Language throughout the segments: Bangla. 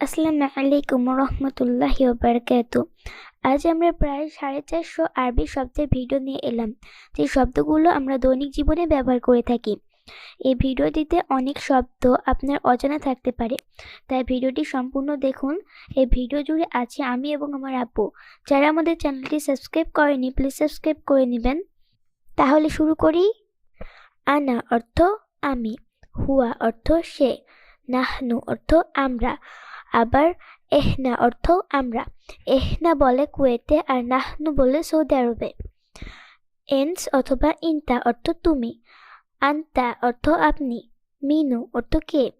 আসসালামু আলাইকুম রহমতুল্লাহি বারকাত আজ আমরা প্রায় সাড়ে চারশো আরবি শব্দের ভিডিও নিয়ে এলাম, যে শব্দগুলো আমরা দৈনিক জীবনে ব্যবহার করে থাকি। এই ভিডিওটিতে অনেক শব্দ আপনার অজানা থাকতে পারে, তাই ভিডিওটি সম্পূর্ণ দেখুন। এই ভিডিও জুড়ে আছে আমি এবং আমার আপু যারা আমাদের চ্যানেলটি সাবস্ক্রাইব করেনি, প্লিজ সাবস্ক্রাইব করে নেবেন। তাহলে শুরু করি। আনা অর্থ আমি, হুয়া অর্থ সে, নাহনু অর্থ আমরা। আবার এহনা অর্থ আমরা। এহনা বলে কুয়েতে আর নাহনু বলে সৌদি আরবে। এন্স অথবা ইনতা অর্থ তুমি। আন্তা অর্থ আপনি। মিনু অর্থ কে।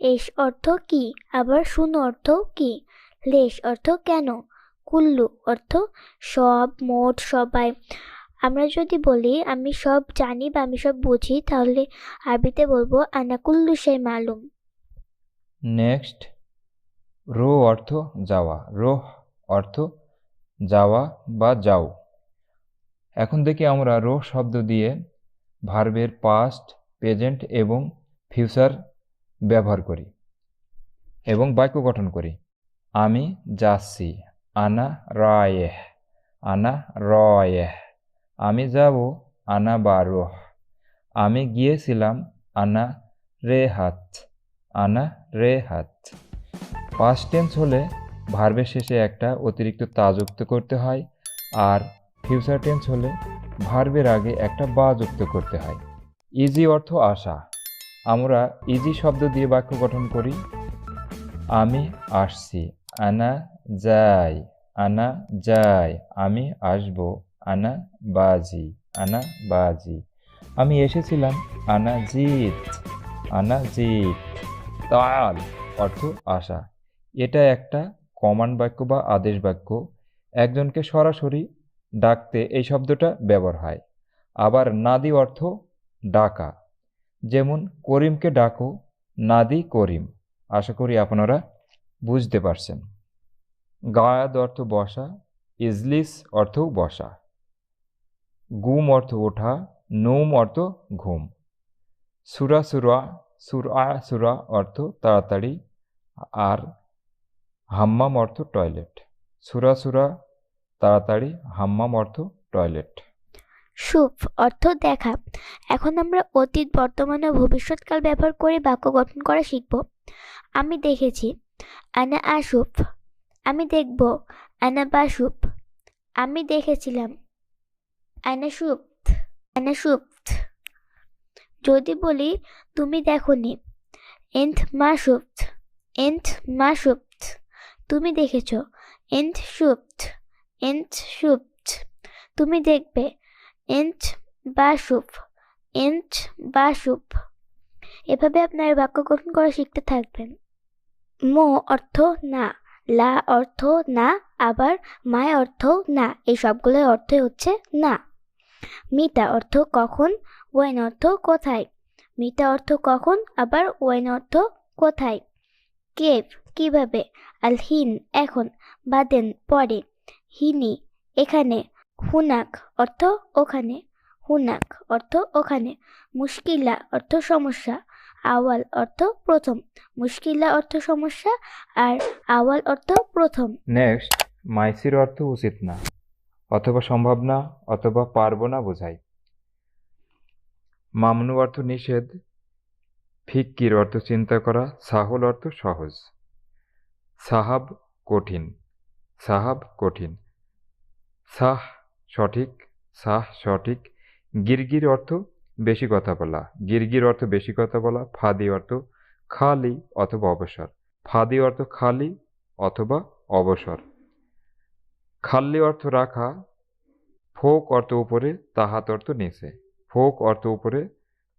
এস অর্থ কি। আবার শুনো অর্থ কি। লেশ অর্থ কেন। কুল্লু অর্থ সব, মোট, সবাই। আমরা যদি বলি, আমি সব জানি বা আমি সব বুঝি, তাহলে আরবিতে বলব, আনা কুল্লু সেই মালুম। নেক্সট। রো অর্থ যাওয়া, রোহ অর্থ যাওয়া বা যাও। এখন দেখি আমরা রোহ শব্দ দিয়ে ভার্বের পাস্ট প্রেজেন্ট এবং ফিউচার ব্যবহার করি এবং বাক্য গঠন করি। আমি যাচ্ছি, আনা রায়েহ, আনা রয়েহ। আমি যাব, আনা বারোহ আমি গিয়েছিলাম, আনা রেহাত আনা রেহাত। পাস্ট টেন্স হলে ভার্বের শেষে একটা অতিরিক্ত তা যুক্ত করতে হয় আর ফিউচার টেন্স হলে ভার্বের আগে একটা বা যুক্ত করতে হয়। ইজি অর্থ আশা আমরা ইজি শব্দ দিয়ে বাক্য গঠন করি। আমি আসছি। আনা যাই। আনা যাই। আমি আসব। আনা বাজি। আনা বাজি। আমি এসেছিলাম। আনা জিত। আনা জিত। তাল অর্থ আশা এটা একটা কমান্ড বাক্য বা আদেশ বাক্য। একজনকে সরাসরি ডাকতে এই শব্দটা ব্যবহার হয়। আবার নাদি অর্থ ডাকা। যেমন, করিমকে ডাকো নাদি করিম। আশা করি আপনারা বুঝতে পারছেন। গায়াদ অর্থ বসা, ইজলিস অর্থ বসা। গুম অর্থ ওঠা, নৌম অর্থ ঘুম। সুরা সুরা সুরা সুরা অর্থ তাড়াতাড়ি। আর হাম্মাম অর্থ টয়লেট। সুরা সুরা, তাড়াতাড়ি, হাম্মাম অর্থ টয়লেট। সুপ অর্থ দেখা। এখন আমরা অতীত, বর্তমান ও ভবিষ্যৎকাল ব্যবহার করে বাক্য গঠন করা শিখব। আমি দেখেছি, আনা আসুপ আমি দেখব, আনা বাসুপ আমি দেখেছিলাম, আনা সুপ আনা সুপ যদি বলি, তুমি দেখনি, এন্থ মা সুপ্ত এন্থ মা সুপ্ত তুমি দেখেছ? এন্থ সুপ্ত এন্থ সুপ্ত। তুমি দেখবে এন্থ বা সুপ এন্থ বা সুপ। এভাবে আপনার বাক্য গঠন করা শিখতে থাকবেন। মো অর্থ না, লা অর্থ না, আবার মায় অর্থ না, এই সবগুলোর অর্থই হচ্ছে না। মিতা অর্থ কখন, ওয়েন অর্থ কোথায়? মিতা অর্থ কখন, আবার ওয়েন অর্থ কোথায়? কেভ, কীভাবে? আলহিন এখন বাদেন পরে। হিনি এখানে হুনাক অর্থ ওখানে, হুনাক অর্থ ওখানে। মুশকিলা অর্থ সমস্যা, আওয়াল অর্থ প্রথম। মুশকিলা অর্থ সমস্যা আর আওয়াল অর্থ প্রথম। নেক্সট মাইসির অর্থ উচিত না, অথবা সম্ভব না, অথবা পারব না বোঝায় মামনু অর্থ নিষেধ, ফিক্কির অর্থ চিন্তা করা, সাহুল অর্থ সহজ। সাহাব কঠিন সাহাব কঠিন। সাহ সঠিক সাহ সঠিক। গিরগির অর্থ বেশি কথা বলা। গিরগির অর্থ বেশি কথা বলা, ফাদি অর্থ খালি অথবা অবসর। ফাদি অর্থ খালি অথবা অবসর। খাল্লি অর্থ রাখা, ফোক অর্থ উপরে, তাহাত অর্থ নিচে। ফোক অর্থ উপরে,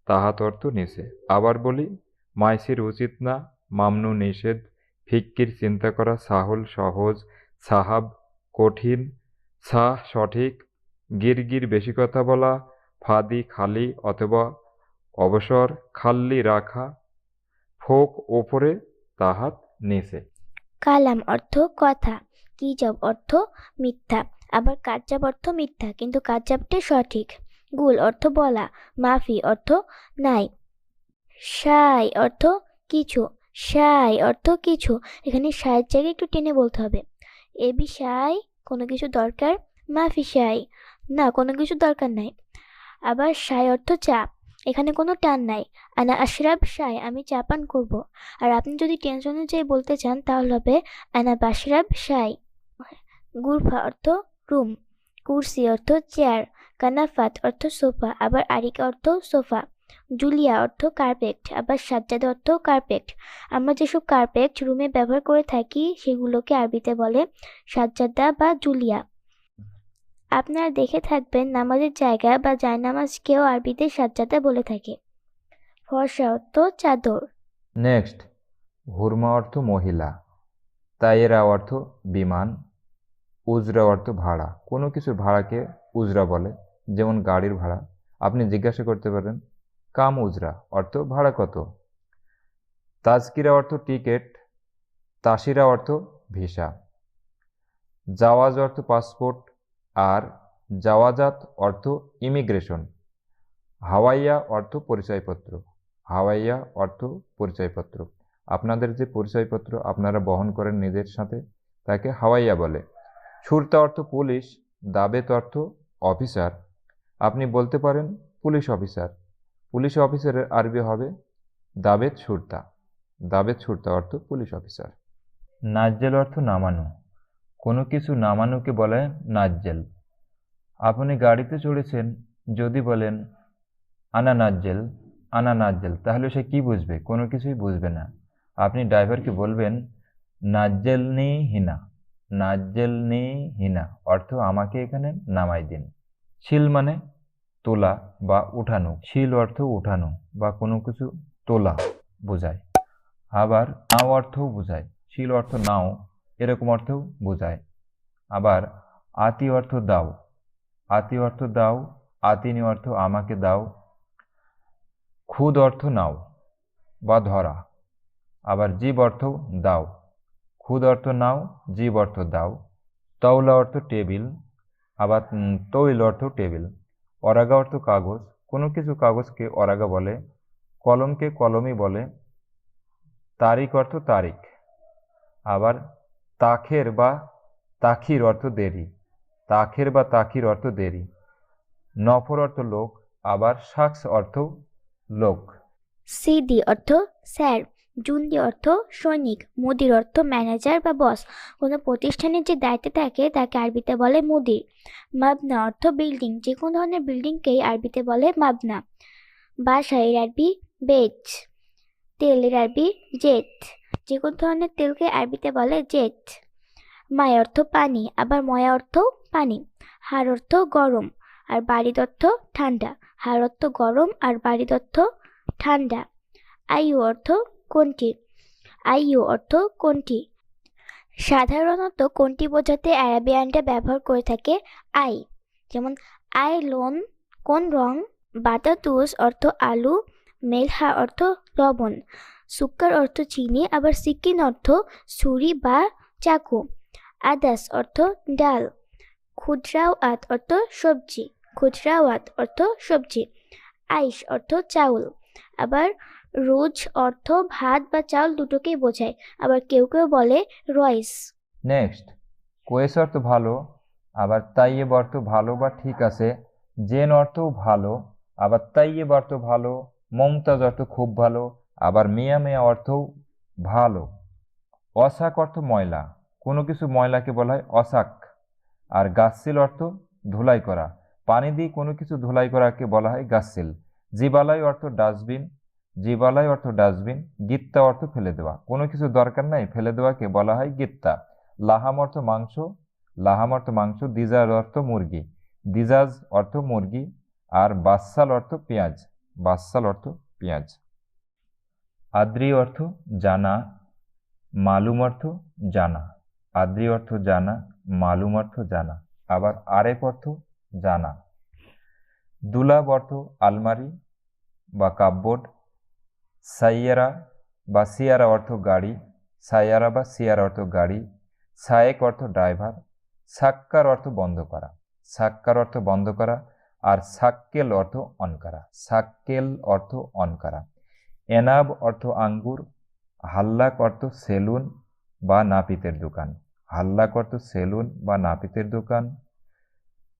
তাহাত অর্থ নিচে। আবার বলি, মাইসির উচিত না, মামনু নিষেধ ফিক্কির চিন্তা করা সাহুল, সহজ, সাহাব, কঠিন সাহ সঠিক, গিরগির বেশি কথা বলা, ফাদি, খালি, অথবা অবসর, খাল্লি, রাখা, ফোক, ওপরে, তাহাত, নিচে। কালাম অর্থ কথা, কিজব অর্থ মিথ্যা, আবার কাজ্জাব অর্থ মিথ্যা, কিন্তু কাজ্জাবটি সঠিক। গুল অর্থ বলা, মাফি অর্থ নাই, সাই অর্থ কিছু। সাই অর্থ কিছু। এখানে সায়ের জায়গায় একটু টেনে বলতে হবে। এবি সাই, কোনো কিছু দরকার? মাফি সাই। না, কোনো কিছু দরকার নাই। আবার সাই অর্থ চা। এখানে কোনো টান নাই। আনা আশরাব সাই, আমি চা পান করব। আর আপনি যদি টেন্স অনুযায়ী বলতে চান, তাহলে হবে আনা বাশরাব সাই। গুরফা অর্থ রুম কুরসি অর্থ চেয়ার কানাফাত অর্থ সোফা আবার আরিকা অর্থ সোফা জুলিয়া অর্থ কার্পেট আবার সাজ্জাদ অর্থ কার্পেট আমরা যেসব কার্পেট রুমে ব্যবহার করে থাকি, সেগুলোকে আরবিতে বলে সাজ্জাদা বা জুলিয়া। আপনারা দেখে থাকবেন নামাজের জায়গা বা জায়নামাজকেও আরবিতে সাজ্জাদা বলে থাকে। ফর্সা অর্থ চাদর। নেক্সট হুরমা অর্থ মহিলা। তাইয়েরা অর্থ বিমান। উজরা অর্থ ভাড়া। কোনো কিছুর ভাড়াকে উজরা বলে, যেমন গাড়ির ভাড়া। আপনি জিজ্ঞাসা করতে পারেন কাম উজরা, অর্থ ভাড়া কত? তাজকিরা অর্থ টিকেট, তাসিরা অর্থ ভিসা। জাওয়াজ অর্থ পাসপোর্ট, আর জাওয়াজাত অর্থ ইমিগ্রেশন। হাওয়াইয়া অর্থ পরিচয়পত্র। হাওয়াইয়া অর্থ পরিচয়পত্র। আপনাদের যে পরিচয়পত্র আপনারা বহন করেন নিজের সাথে, তাকে হাওয়াইয়া বলে। ছুরতা অর্থ পুলিশ, দাবেত অর্থ অফিসার। আপনি বলতে পারেন পুলিশ অফিসার। পুলিশ অফিসারের আরবি হবে দাবেদ ছুরতা দাবেদ ছুরতা অর্থ পুলিশ অফিসার। নাজ্জেল অর্থ নামানো। কোনো কিছু নামানোকে বলে নাজ্জেল। আপনি গাড়িতে চড়েছেন, যদি বলেন, আনা নাজ্জেল আনা নাজ্জেল তাহলে সে কি বুঝবে? কোনো কিছুই বুঝবে না। আপনি ড্রাইভারকে বলবেন, নাজ্জেল নি হিনা, নাজ্জেল নি হিনা অর্থ আমাকে এখানে নামাই দিন। শিল মানে তোলা বা উঠানো, শিল অর্থ উঠানো বা কোনো কিছু তোলা বোঝায়। আবার নাও অর্থও বোঝায়, শিল অর্থ নাও, এরকম অর্থও বোঝায়। আবার আতি অর্থ দাও, আতি অর্থ দাও, আতিনি অর্থ আমাকে দাও, খুদ অর্থ নাও বা ধরা। আবার জীব অর্থ দাও, খুদ অর্থ নাও, জীব অর্থ দাও, তওলা অর্থ টেবিল, আবার তৈল অর্থ টেবিল। অরাগা অর্থ কাগজ, কোনো কিছু কাগজকে অরাগা বলে, কলমকে কলমই বলে, তারিখ অর্থ তারিখ। আবার তাখের বা তাখির অর্থ দেরি, তাখের বা তাখির অর্থ দেরি। নফর অর্থ লোক, আবার শাকস অর্থ লোক। সিডি অর্থ স্যার। জুন্দি অর্থ সৈনিক, মুদির অর্থ ম্যানেজার বা বস কোনো প্রতিষ্ঠানের যে দায়িত্বে থাকে, তাকে আরবিতে বলে মুদির। মাবনা অর্থ বিল্ডিং যে কোনো ধরনের বিল্ডিংকেই আরবিতে বলে মাবনা। বাসা এর আরবি বেজ তেলের আরবি জেট যে কোনো ধরনের তেলকে আরবিতে বলে জেট মায় অর্থ পানি, আবার ময়া অর্থ পানি। হার অর্থ গরম, আর বাড়ির অর্থ ঠান্ডা। হার অর্থ গরম, আর বাড়ির অর্থ ঠান্ডা। আয়ু অর্থ কোনটি? আইউ অর্থ কোনটি? সাধারণত কোনটি বোঝাতে অ্যারাবিয়ানটা ব্যবহার করে থাকে? আই। যেমন, আই লোন, কোন রং? বাতাতুস অর্থ আলু, মেলহা অর্থ লবণ। সুক্কার অর্থ চিনি, আবার সিকিন অর্থ ছুরি বা চাকু। আদাস অর্থ ডাল। খুচরাওয়াত অর্থ সবজি। খুচরাওয়াত অর্থ সবজি। আইস অর্থ চাউল। আবার রোজ অর্থ, ভাত বা চাল দুটোকেই বোঝায়। আবার কেউ কেউ বলে রয়েস। নেক্সট, কোয়েস অর্থ ভালো, আবার তাইয়েব অর্থ ভালো বা ঠিক আছে, জেন অর্থও ভালো, আবার তাইয়েব অর্থ ভালো, মমতাজ অর্থ খুব ভালো, আবার মিয়া মিয়া অর্থও ভালো। অসাক অর্থ ময়লা, কোনো কিছু ময়লাকে বলা হয় অসাক আর গাসিল অর্থ ধুলাই করা, পানি দিয়ে কোনো কিছু ধুলাই করাকে বলা হয় গাসিল জিবালাই অর্থ ডাস্টবিন জিবালাই অর্থ ডাস্টবিন, গিত্তা অর্থ ফেলে দেওয়া। কোনো কিছু দরকার নাই, ফেলে দেওয়াকে বলা হয় গিত্তা। লাহাম অর্থ মাংস, লাহাম অর্থ মাংস, দিজাজ অর্থ মুরগি। দিজাজ অর্থ মুরগি আর বাসাল অর্থ পেঁয়াজ বাসাল অর্থ পেঁয়াজ। আদ্রি অর্থ জানা, মালুম অর্থ জানা। আদ্রি অর্থ জানা, মালুম অর্থ জানা। আবার আরেক অর্থ জানা। দুলাব অর্থ আলমারি বা কাপবোর্ড সাইয়ারা বা সিয়ারা অর্থ গাড়ি, সাইয়ারা বা সিয়ারা অর্থ গাড়ি, সায়েক অর্থ ড্রাইভার, সাক্কার অর্থ বন্ধ করা, সাক্কার অর্থ বন্ধ করা আর সাক্কেল অর্থ অন করা, সাক্কেল অর্থ অন করা। এনাব অর্থ আঙ্গুর, হাল্লাক অর্থ সেলুন বা নাপিতের দোকান, হাল্লাক অর্থ সেলুন বা নাপিতের দোকান।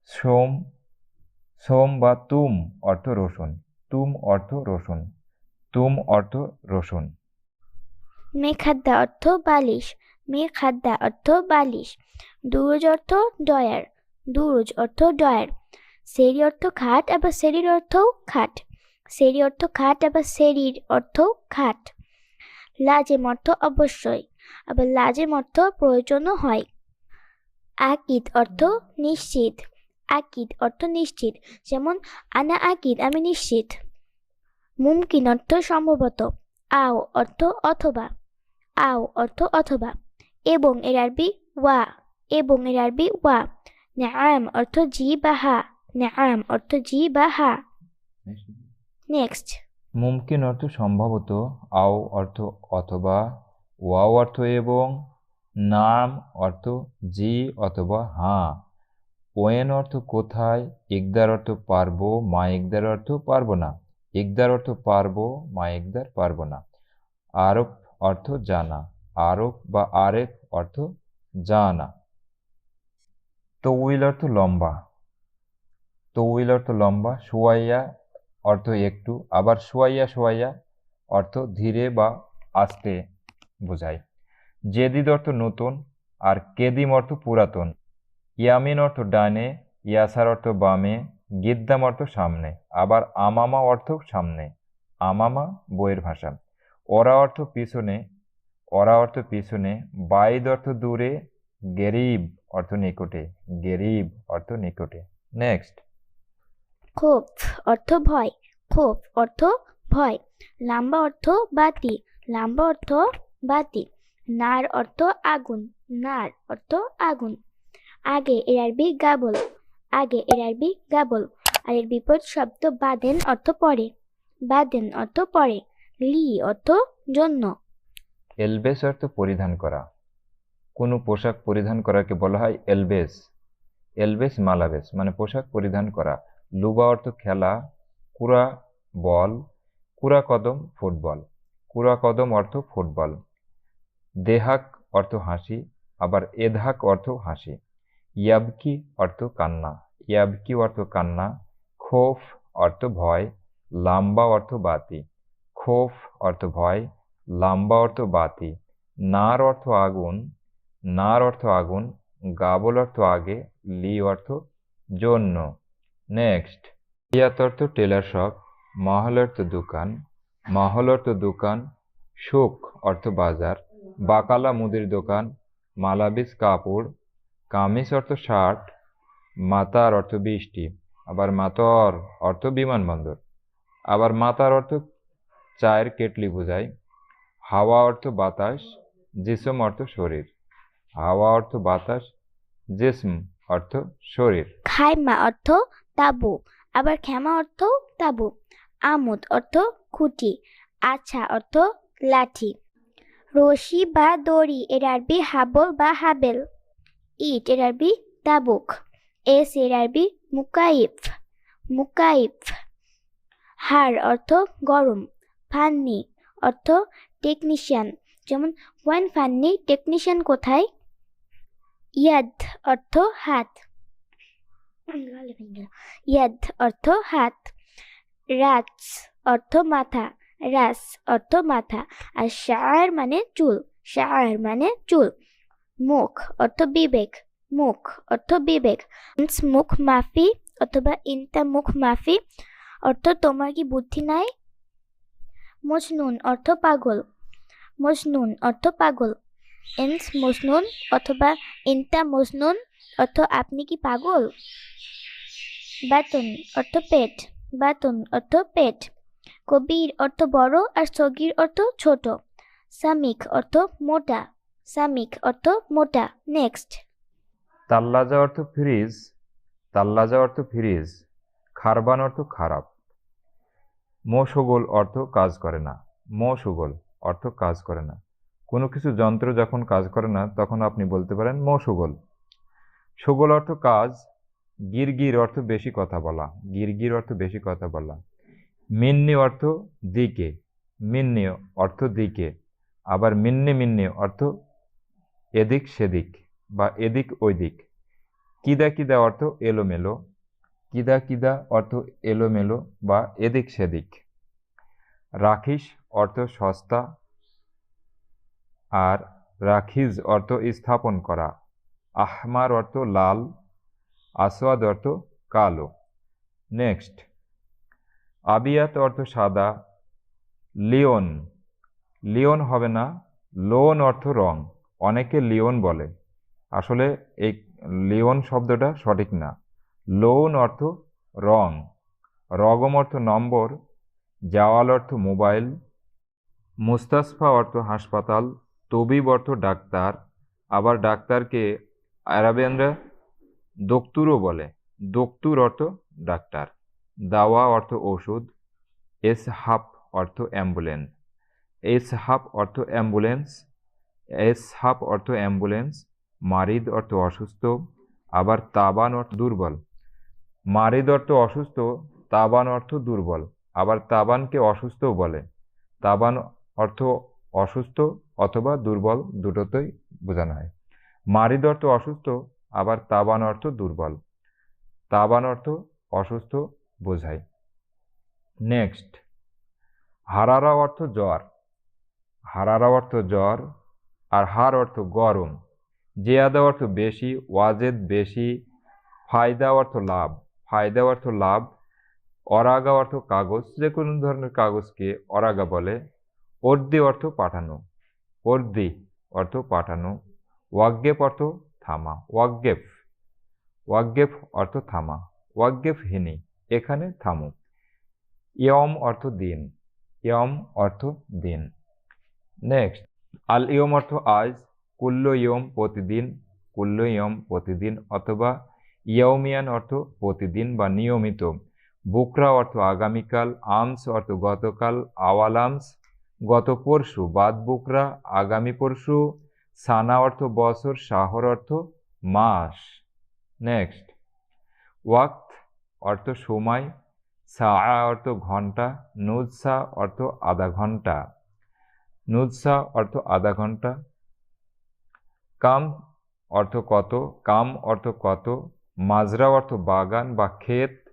সোম সোম বা তুম অর্থ রসুন, তুম অর্থ রসুন। তুম অর্থ রসুন। মেখাদ্দা অর্থ বালিশ মেখাদ্দা অর্থ বালিশ। দুরুজ অর্থ ডয়ার, দুরুজ অর্থ ডয়ার। সেরি অর্থ খাট, আবার সেরির অর্থও খাট। সেরি অর্থ খাট, আবার সেরির অর্থ খাট। লাজেম অর্থ অবশ্যই, আবার লাজেম অর্থ প্রয়োজনও হয়। আকিদ অর্থ নিশ্চিত, আকিদ অর্থ নিশ্চিত। যেমন, আনা আকিদ, আমি নিশ্চিত। মুমকিন অর্থ সম্ভবত। আও অর্থ অথবা। আও অর্থ অথবা। এবং এর আরবি ওয়া। এবং এর আরবি ওয়া। নাম অর্থ জি বা হা। নাম অর্থ জি বা হা। নেক্সট। মুমকিন অর্থ সম্ভবত আও অর্থ অথবা। ওয়াও অর্থ এবং। নাম অর্থ জি অথবা হাঁ। ওয়েন অর্থ কোথায়? ইকদার অর্থ পারব, মা ইকদার অর্থ পারব না। ইকদার অর্থ পারব, মা ইকদার পারব না। আরব অর্থ জানা আরব বা আরেফ অর্থ জানা। তৌইল অর্থ লম্বা। তৌইল অর্থ লম্বা, সুয়াইয়া অর্থ একটু, আবার সুয়াইয়া সুয়াইয়া অর্থ ধীরে বা আস্তে বোঝায়। জেদিদ অর্থ নতুন, আর কেদিম অর্থ পুরাতন। ইয়ামিন অর্থ ডানে, ইয়াসার অর্থ বামে গিদ্দাম অর্থ সামনে, আবার আমামা অর্থ সামনে, আমামা বইয়ের ভাষা। ওরা অর্থ পিছনে, ওরা অর্থ পিছনে, বাইদ অর্থ দূরে, গেরিব অর্থ নিকটে, গেরিব অর্থ নিকটে। নেক্সট। খোপ অর্থ ভয় খোপ অর্থ ভয়, লাম্বা অর্থ বাতি, লাম্বা অর্থ বাতি, নার অর্থ আগুন, নার অর্থ আগুন। আগে এর আরবি গাবল। আগে এর আরবি গাবল, আর এর বিপরীত শব্দ বাদেন অর্থ পরে। বাদেন অর্থ পরে, লি অর্থ জন্য। এলবেস অর্থ পরিধান করা। কোনো পোশাক পরিধান করাকে বলা হয় এলবেস। এলবেস মালাবেস মানে পোশাক পরিধান করা। লুবা অর্থ খেলা কুরা বল কুরা কদম ফুটবল। কুরা কদম অর্থ ফুটবল। দেহাক অর্থ হাসি, আবার এধাক অর্থ হাসি। ইয়াবকি অর্থ কান্না। ইয়াবকি অর্থ কান্না, খোফ অর্থ ভয়, লাম্বা অর্থ বাতি। খোফ অর্থ ভয়, লাম্বা অর্থ বাতি। নার অর্থ আগুন, নার অর্থ আগুন, গাবল অর্থ আগে, লি অর্থ জন্য। নেক্সট। ইয়াত অর্থ টেলার শপ মহল অর্থ দোকান, মহল অর্থ দোকান শোক অর্থ বাজার, বাকালা মুদির দোকান, মালাবিস কাপড় কামিজ অর্থ শার্ট, মাতার অর্থ বৃষ্টি, আবার মাতর অর্থ বিমানবন্দর, আবার মাতার অর্থ চায়ের কেটলি বোঝায়, হাওয়া অর্থ বাতাস, জিসম অর্থ শরীর, হাওয়া অর্থ বাতাস, জিসম অর্থ শরীর। খাইমা অর্থ তাবু, আবার ক্ষমা অর্থ তাবু, আমুদ অর্থ খুঁটি, আছা অর্থ লাঠি। রশি বা দড়ি, এর আরবি হাবল বা হাবেল। ইট এর আরবি তাবুক এস এর আরবি মুকাইফ মুকাইফ হার অর্থ গরম ফান্নি অর্থ টেকনিশিয়ান যেমন ওয়ান ফান্নি টেকনিশিয়ান কোথায় ইয়াদ অর্থ হাত ইয়াদ অর্থ হাত রাজ অর্থ মাথা রাস অর্থ মাথা আর শার মানে চুল শার মানে চুল মুখ অর্থ বিবেক, মুখ অর্থ বিবেক। মুখ মাফি অথবা ইনতা মুখ মাফি অর্থ তোমার কি বুদ্ধি নাই? মজনুন অর্থ পাগল। মজনুন অর্থ পাগল। এন্স মজনুন অথবা ইনতা মজনুন অর্থ আপনি কি পাগল? বাতুন অর্থ পেট। বাতুন অর্থ পেট। কবির অর্থ বড় আর সগির অর্থ ছোট। সামিক অর্থ মোটা। সামিক অর্থ মোটা। নেক্সট তাল্লাজা অর্থ ফ্রিজ, তাল্লাজা অর্থ ফ্রিজ, খারবান অর্থ খারাপ। মোশগোল অর্থ কাজ করে না। মোশগোল অর্থ কাজ করে না। কোনো কিছু যন্ত্র যখন কাজ করে না, তখন আপনি বলতে পারেন মোশগোল সুগোল অর্থ কাজ, গিরগির অর্থ বেশি কথা বলা। গিরগির অর্থ বেশি কথা বলা। মিন্নি অর্থ দিকে। মিন্নি অর্থ দিকে। আবার মিন্নি মিন্নি অর্থ এদিক সেদিক বা এদিক ওইদিক। কিদা কিদা অর্থ এলোমেলো, কিদা কিদা অর্থ এলোমেলো বা এদিক সেদিক। রাখিস অর্থ সস্তা আর রাখিজ অর্থ স্থাপন করা। আহমার অর্থ লাল, আসওয়াদ অর্থ কালো। নেক্সট। আবিয়াত অর্থ সাদা, লিওন। লিওন হবে না, লোন অর্থ রং। অনেকে লিওন বলে। আসলে এই লিওন শব্দটা সঠিক না। লোন অর্থ রং, রগম অর্থ নম্বর, জাওয়াল অর্থ মোবাইল, মুস্তাসফা অর্থ হাসপাতাল, তবিব অর্থ ডাক্তার, আবার ডাক্তারকে আরাবিয়ানরা দোক্তুরও বলে। দোক্তুর অর্থ ডাক্তার, দাওয়া অর্থ ওষুধ এস হাফ অর্থ অ্যাম্বুলেন্স। এস হাফ অর্থ অ্যাম্বুলেন্স এস হাফ অর্থ অ্যাম্বুলেন্স, মারিদ অর্থ অসুস্থ, আবার তাবান অর্থ দুর্বল। মারিদ অর্থ অসুস্থ, তাবান অর্থ দুর্বল, আবার তাবানকে অসুস্থও বলে। তাবান অর্থ অসুস্থ অথবা দুর্বল দুটোতেই বোঝানো হয়। মারিদ অর্থ অসুস্থ, আবার তাবান অর্থ দুর্বল। তাবান অর্থ অসুস্থ বোঝায়। নেক্সট। হারারা অর্থ জ্বর। হারারা অর্থ জ্বর আর হার অর্থ গরম, জিয়াদা অর্থ বেশি, ওয়াজেদ বেশি, ফায়দা অর্থ লাভ, ফায়দা অর্থ লাভ, অরাগা অর্থ কাগজ যে কোনো ধরনের কাগজকে অরাগা বলে অর্দি অর্থ পাঠানো অর্দি অর্থ পাঠানো ওয়াগ্গেফ অর্থ থামা ওয়াগ্গেফ ওয়াগ্গেফ অর্থ থামা ওয়াগ্গেফ হিনি, এখানে থামো, ইয়ম অর্থ দিন, ইয়ম অর্থ দিন, নেক্সট। আল ইয়ম অর্থ আজ, কুল্ল ইয়ম প্রতিদিন, কুল্ল ইয়ম প্রতিদিন অথবা ইয়মিয়ান অর্থ প্রতিদিন বা নিয়মিত। বুকরা অর্থ আগামীকাল, আমস অর্থ গতকাল আওয়ালামস গত পরশু, বাদ বুকরা আগামী পরশু, সানা অর্থ বছর, শাহর অর্থ মাস। নেক্সট। ওয়াক্ত অর্থ সময় সা অর্থ ঘণ্টা, নুজসা অর্থ আধা ঘণ্টা। নুজসা অর্থ আধা ঘণ্টা। কাম অর্থ কত? কাম অর্থ কত? মাজরা অর্থ বাগান বা ক্ষেত।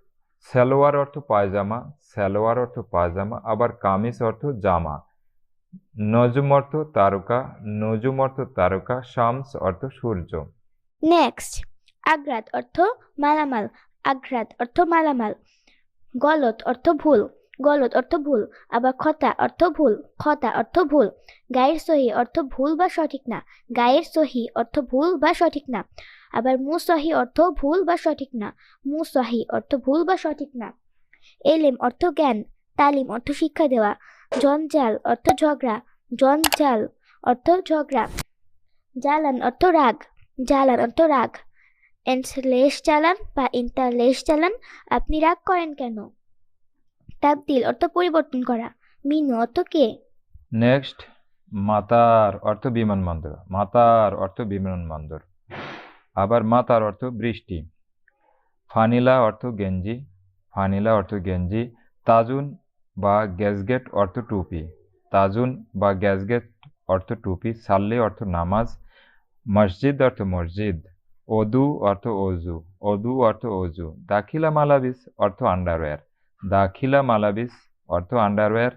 সালোয়ার অর্থ পায়জামা। সালোয়ার অর্থ পায়জামা। আবার কামিজ অর্থ জামা। নজুম অর্থ তারকা। নজুম অর্থ তারকা। শামস অর্থ সূর্য। নেক্সট আগ্রাত অর্থ মালামাল। আগ্রাত অর্থ মালামাল। গলত অর্থ ভুল। গলত অর্থ ভুল, আবার খতা অর্থ ভুল খতা অর্থ ভুল। গায়ের সহি অর্থ ভুল বা সঠিক না। গায়ের সহি অর্থ ভুল বা সঠিক না। আবার মুসহি অর্থ ভুল বা সঠিক না। মুসহি অর্থ ভুল বা সঠিক না। এলেম অর্থ জ্ঞান, তালিম অর্থ শিক্ষা দেওয়া। জঞ্জাল অর্থ ঝগড়া। জঞ্জাল অর্থ ঝগড়া। জ্বালান অর্থ রাগ। জ্বালান অর্থ রাগ। এন্সলেশ চালান বা ইন্টারলেশ চালান আপনি রাগ করেন কেন? তাবদিল অর্থ পরিবর্তন করা। মিনু, অর্থ কে? নেক্সট মাতার অর্থ বিমানবন্দর মাতার অর্থ বিমানবন্দর আবার মাতার অর্থ বৃষ্টি। ফানিলা অর্থ গেঞ্জি। ফানিলা অর্থ গেঞ্জি। তাজুন বা গ্যাসগেট অর্থ টুপি। তাজুন বা গ্যাসগেট অর্থ টুপি। সাল্লি অর্থ নামাজ। মসজিদ অর্থ মসজিদ। অদু অর্থ অজু। অদু অর্থ অজু। দাখিলা মালাবিস অর্থ আন্ডারওয়্যার। দাখিলা মালাবিস, অর্থ আন্ডারওয়্যার,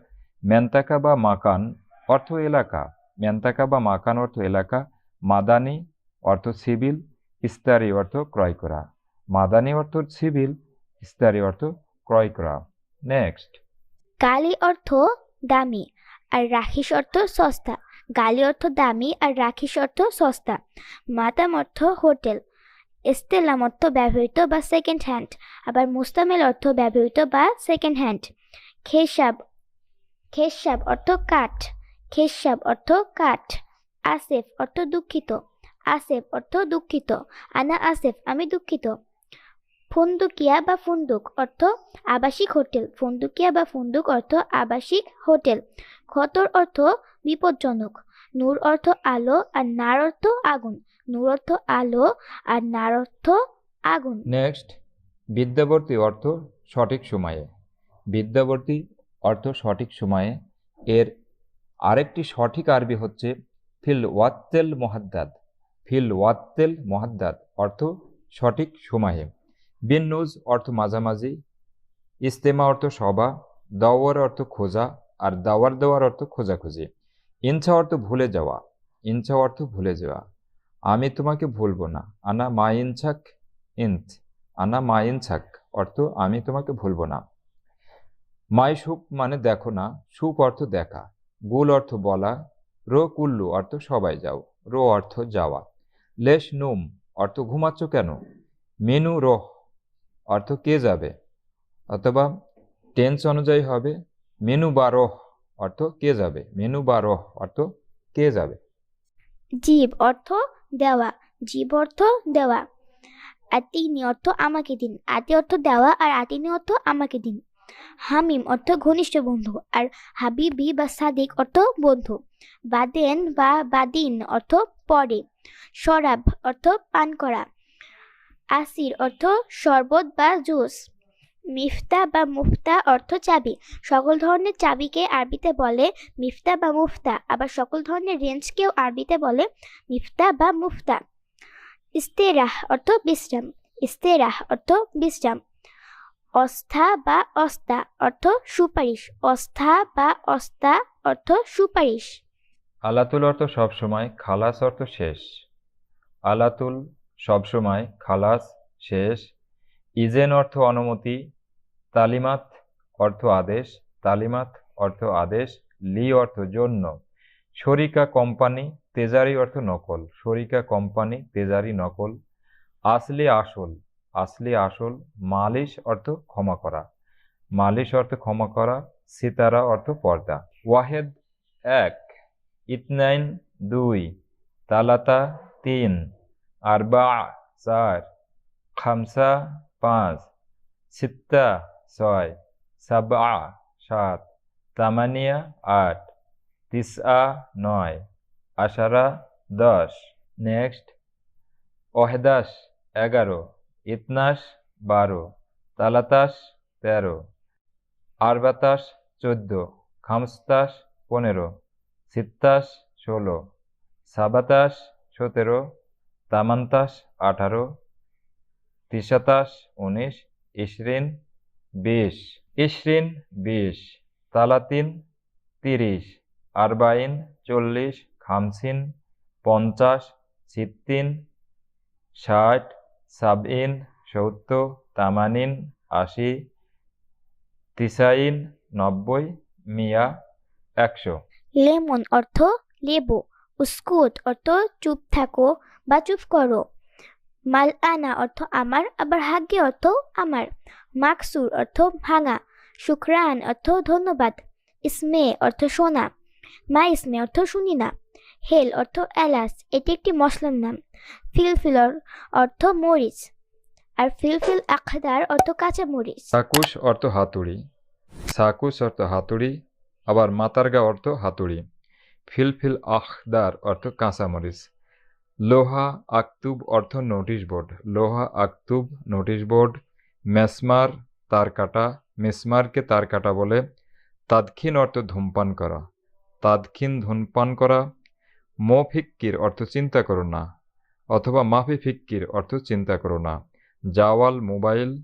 মেন্তাকা বা মাকান, অর্থ এলাকা। মেন্তাকা বা মাকান অর্থ এলাকা। মাদানি অর্থ সিভিল, ইস্তারি অর্থ ক্রয় করা। মাদানি অর্থ সিভিল, ইস্তারি অর্থ ক্রয় করা। নেক্সট। গালি অর্থ দামি আর রাখিস অর্থ সস্তা। গালি অর্থ দামি আর রাখিস অর্থ সস্তা। মাতাম অর্থ হোটেল। এস্তেলাম অর্থ ব্যবহৃত বা সেকেন্ড হ্যান্ড আবার মুস্তামেল অর্থ ব্যবহৃত বা সেকেন্ড হ্যান্ড খেসাব খেসাব অর্থ কাঠ, খেসাব অর্থ কাঠ। আসেফ অর্থ দুঃখিত, আসেফ অর্থ দুঃখিত, আনা আসেফ, আমি দুঃখিত। ফুন্দুকিয়া বা ফুন্দুক অর্থ আবাসিক হোটেল, ফুন্দুকিয়া বা ফুন্দুক অর্থ আবাসিক হোটেল। খতর অর্থ বিপজ্জনক, নূর অর্থ আলো, আর নার অর্থ আগুন। নূর অর্থ আলো আর নার অর্থ আগুন। নেক্সট বিদ্যাবর্তী অর্থ সঠিক সময়ে। বিদ্যাবর্তী অর্থ সঠিক সময়ে। এর আরেকটি সঠিক আরবি হচ্ছে ফিল ওয়াত্তেল মহাদ্দাদ। ফিল ওয়াত্তেল মহাদ্দাদ অর্থ সঠিক সময়ে। বিন নুজ অর্থ মাঝামাঝি। ইস্তেমা অর্থ সভা। দাওয়ার অর্থ খোঁজা আর দাওয়ার দেওয়ার অর্থ খোঁজাখুঁজি। ইনছা অর্থ ভুলে যাওয়া। ইনছা অর্থ ভুলে যাওয়া। আমি তোমাকে ভুলবো না। আনা মা ইনছাক ইন্ত আনা মা ইনছাক অর্থ আমি তোমাকে ভুলবো না। মাই সুপ মানে দেখো না, সুপ অর্থ দেখা। গুল অর্থ বলা, রো কুল্লু অর্থ সবাই যাও, রো অর্থ যাওয়া। লেশ নুম অর্থ ঘুমাচ্ছ কেন? মেনু রোহ অর্থ কে যাবে? অথবা টেন্স অনুযায়ী হবে, মেনু বা রোহ অর্থ কে যাবে? মেনু বা রোহ অর্থ কে যাবে? জীব অর্থ দেওয়া, জীব অর্থ দেওয়া। আতিনি অর্থ আমাকে দিন, আতি অর্থ দেওয়া আর আতিনি অর্থ আমাকে দিন। হামিম অর্থ ঘনিষ্ঠ বন্ধু আর হাবিবি বা সাদিক অর্থ বন্ধু। বাদেন বা বাদিন অর্থ পরে। শরাব অর্থ পান করা। আসির অর্থ শরবত বা জুস। মিফতা বা মুফতা অর্থ চাবি। সকল ধরনের চাবিকে আরবিতে বলে মিফতা বা মুফতা, আবার সকল ধরনের রেঞ্জকেও আরবিতে বলে মিফতা বা মুফতা। ইস্তেরাহ অর্থ বিশ্রাম, ইস্তেরাহ অর্থ বিশ্রাম। অস্থা বা অস্তা অর্থ সুপারিশ, অস্থা বা অস্তা অর্থ সুপারিশ। আলাতুল অর্থ সবসময় খালাস অর্থ শেষ। আলাতুল সবসময় খালাস শেষ ইজেন অর্থ অনুমতি, তালিমাত অর্থ আদেশ, তালিমাত অর্থ আদেশ, লি অর্থ জন্য। শরিকা কোম্পানি, তেজারি অর্থ নকল। শরিকা কোম্পানি, তেজারি নকল। আসলি আসল আসলি আসল, মালিশ অর্থ ক্ষমা করা। মালিশ অর্থ ক্ষমা করা, সিতারা অর্থ পর্দা। ওয়াহেদ এক, ইতনাইন দুই, তালাতা তিন, আরবা চার, খামসা পাঁচ, সিত্তা ছয় সাবা সাত, তামানিয়া আট তিসা নয়, আশারা দশ। নেক্সট। অহেদাস এগারো, ইতনাস বারো, তালাতাস তেরো, আরবাতাস চোদ্দ, খামস্তাস পনেরো, সিত্তাস ষোলো, সাবাতাস সতেরো, তামান্তাস আঠারো তিসাতাস উনিশ, ইশরিন, বিশ। ইশরিন, বিশ। তালাতিন, তিরিশ। আরবাইন, চল্লিশ। খামসিন, পঞ্চাশ। সিত্তিন ষাট। সাবইন, সত্তর। তামানিন, আশি। তিসাইন, নব্বই। মিয়া, একশো। লেমন অর্থ লেবু। উস্কুট অর্থ চুপ থাকো বা চুপ করো। মাল আনা অর্থ আমার, আবার হাগ্গে অর্থ আমার। মাকসুর অর্থ ভাঙা, শুক্রান অর্থ ধন্যবাদ। ইসমে অর্থ সোনা মা ইসমে অর্থ শুনি না। হেল অর্থ এলাচ, এটি একটি মশলার নাম। ফিলফিলর অর্থ মরিচ, আর ফিলফিল আখদার অর্থ কাঁচা মরিচ। সাকুশ অর্থ হাতুড়ি, সাকুশ অর্থ হাতুড়ি, আবার মাতারগা অর্থ হাতুড়ি। ফিলফিল আখদার অর্থ কাঁচামরিচ লোহা আক্তুব অর্থ নোটিশ বোর্ড লোহা আক্তুব নোটিশ বোর্ড মেসমার তার কাটা মেসমারকে তার কাটা বলে। তাদখিন অর্থ ধূমপান করা। তাদখিন ধূমপান করা। মফিক্কির অর্থ চিন্তা করো না। অথবা মাফি ফিক্কির অর্থ চিন্তা করো না। জাওয়াল মোবাইল,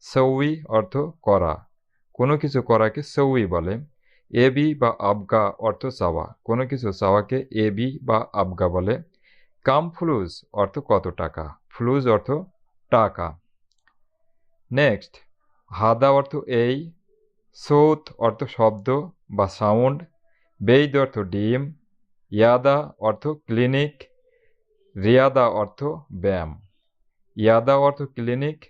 সৌই অর্থ করা। কোনো কিছু করাকে সৌই বলে। এবি বা আবগা অর্থ চাওয়া। কোনো কিছু চাওয়াকে এবি বা আবগা বলে। কাম ফ্লুজ অর্থ কত টাকা? ফ্লুজ অর্থ টাকা। নেক্সট, হাদা অর্থ এই, সৌত অর্থ শব্দ বা সাউন্ড, বেইদ অর্থ ডিম, ইয়াদা অর্থ ক্লিনিক, রিয়াদা অর্থ ব্যায়াম। ইয়াদা অর্থ ক্লিনিক,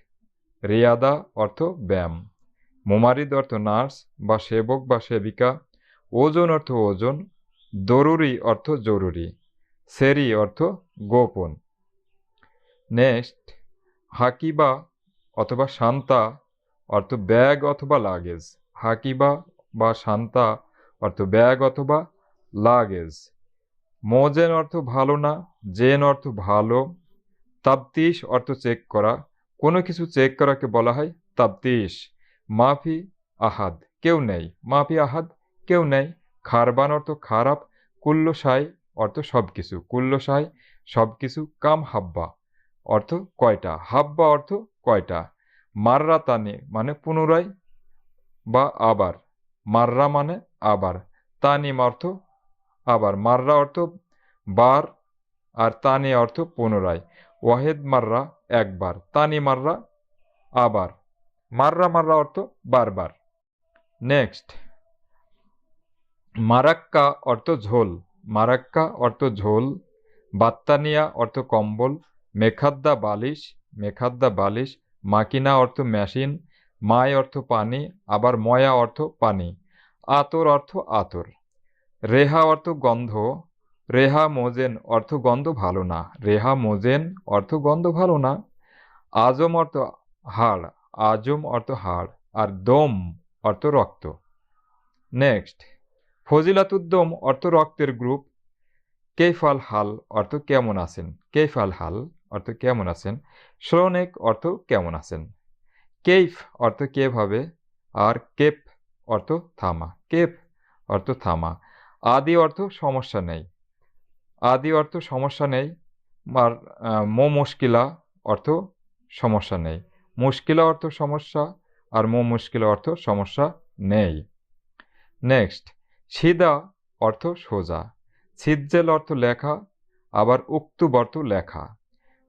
রিয়াদা অর্থ ব্যায়াম। মোমারিদ অর্থ নার্স বা সেবক বা সেবিকা। ওজন অর্থ ওজন, দরুরি অর্থ জরুরি। সেরি অর্থ গোপন। নেক্সট, হাকিবা অথবা শান্তা অর্থ ব্যাগ অথবা লাগেজ। হাকিবা বা শান্তা অর্থ ব্যাগ অথবা লাগেজ। মোজেন অর্থ ভালো না, জেন অর্থ ভালো। তাবতিশ অর্থ চেক করা, কোনো কিছু চেক করাকে বলা হয় তাবতিশ মাফি আহাদ, কেউ নেই। মাফি আহাদ, কেউ নেই। খারবান অর্থ খারাপ কুল্লসাই অর্থ সব কিছু কুল্লসাই সব কিছু কাম হাব্বা। অর্থ কয়টা? হাব্বা অর্থ কয়টা? মাররা তানে মানে পুনরায় বা আবার। মাররা মানে আবার। তানিম অর্থ আবার। মাররা অর্থ বার আর তানি অর্থ পুনরায়। ওয়াহেদ মাররা একবার। তানি মাররা আবার। মাররা মাররা অর্থ বারবার। নেক্সট। মারাক্কা অর্থ ঝোল। মারাক্কা অর্থ ঝোল, বাত্তানিয়া অর্থ কম্বল, মেখাদ্দা বালিশ মেখাদ্দা বালিশ, মাকিনা অর্থ মেশিন, মায় অর্থ পানি, আবার ময়া অর্থ পানি, আতর অর্থ আতর। রেহা অর্থ গন্ধ, রেহা মোজেন অর্থ গন্ধ ভালো না, রেহা মোজেন অর্থ গন্ধ ভালো না, আজম অর্থ হাড়, আজম অর্থ হাড়, আর দম অর্থ রক্ত। নেক্সট ফজিলাতুদ্দম অর্থ রক্তের গ্রুপ। কেফাল হাল অর্থ কেমন আছেন? কেফাল হাল অর্থ কেমন আছেন? শ্রনেক অর্থ কেমন আছেন? কেইফ অর্থ কেভাবে? আর কেপ অর্থ থামা। কেপ অর্থ থামা। আদি অর্থ সমস্যা নেই। আদি অর্থ সমস্যা নেই আর মো মুশকিলা অর্থ সমস্যা নেই। মুশকিলা অর্থ সমস্যা আর মো মুশকিলা অর্থ সমস্যা নেই। নেক্সট। সিদা অর্থ সোজা ছিজ্জেল অর্থ লেখা, আবার উক্তুব লেখা।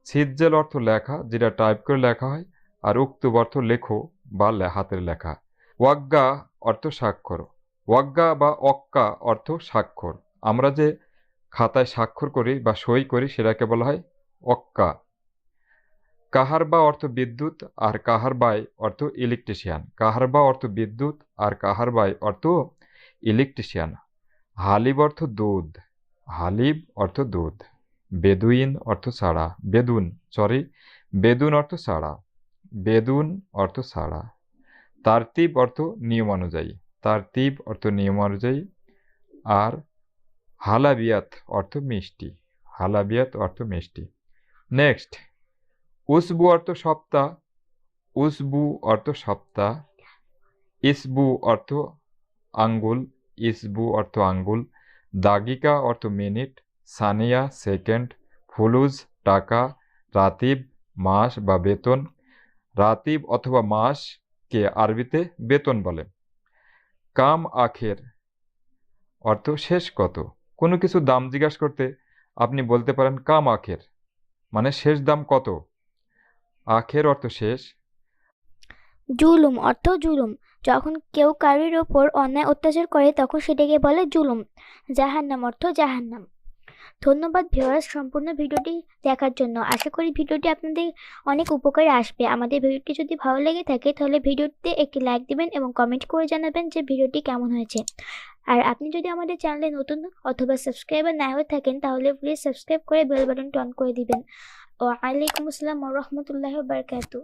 ছিজ্জেল অর্থ লেখা, যেটা টাইপ করে লেখা হয়, আর উক্তুব অর্থ লেখো বা হাতের লেখা। ওয়াগ্গা অর্থ স্বাক্ষর, ওয়াগ্গা বা অক্কা অর্থ স্বাক্ষর। আমরা যে খাতায় স্বাক্ষর করি বা সই করি, সেটাকে বলা হয় অক্কা কাহারবা অর্থ বিদ্যুৎ, আর কাহারবাই অর্থ ইলেকট্রিশিয়ান কাহারবা অর্থ বিদ্যুৎ, আর কাহারবাই অর্থ ইলেকট্রিশিয়ান। হালিব অর্থ দুধ। হালিব অর্থ দুধ। বেদুইন অর্থ ছাড়া বেদুন সরি বেদুন অর্থ ছাড়া বেদুন অর্থ ছাড়া তারতিব অর্থ নিয়ম অনুযায়ী। তারতিব অর্থ নিয়ম অনুযায়ী। আর হালাবিয়াত অর্থ মিষ্টি। হালাবিয়াত অর্থ মিষ্টি। নেক্সট, উসবু অর্থ সপ্তাহ। উসবু অর্থ সপ্তাহ। ইসবু অর্থ আঙ্গুল, ইসবু অর্থ আঙ্গুল, দাগিকা অর্থ মিনিট, সানিয়া সেকেন্ড, ফুলুজ, টাকা, রাতিব, মাস বা বেতন, রাতিব অথবা মাসকে আরবিতে বেতন বলে। কাম আখের অর্থ শেষ কত? কোনো কিছু দাম জিজ্ঞাসা করতে আপনি বলতে পারেন কাম আখের মানে শেষ দাম কত? আখের অর্থ শেষ। জুলুম অর্থ জুলুম। যখন কেউ কারোর ওপর অন্যায় অত্যাচার করে, তখন সেটাকে বলে জুলুম। জাহান্নাম অর্থ জাহান্নাম। ধন্যবাদ ভিউয়ার্স সম্পূর্ণ ভিডিওটি দেখার জন্য। আশা করি ভিডিওটি আপনাদের অনেক উপকারে আসবে। আমাদের ভিডিওটি যদি ভালো লেগে থাকে, তাহলে ভিডিওটিতে একটি লাইক দিবেন এবং কমেন্ট করে জানাবেন যে ভিডিওটি কেমন হয়েছে। আর আপনি যদি আমাদের চ্যানেলে নতুন অথবা সাবস্ক্রাইবার না হয়ে থাকেন, তাহলে প্লিজ সাবস্ক্রাইব করে বেল বাটনটি অন করে দিবেন। ও আলাইকুম আসসালাম রহমতুল্লাহ বারকাতু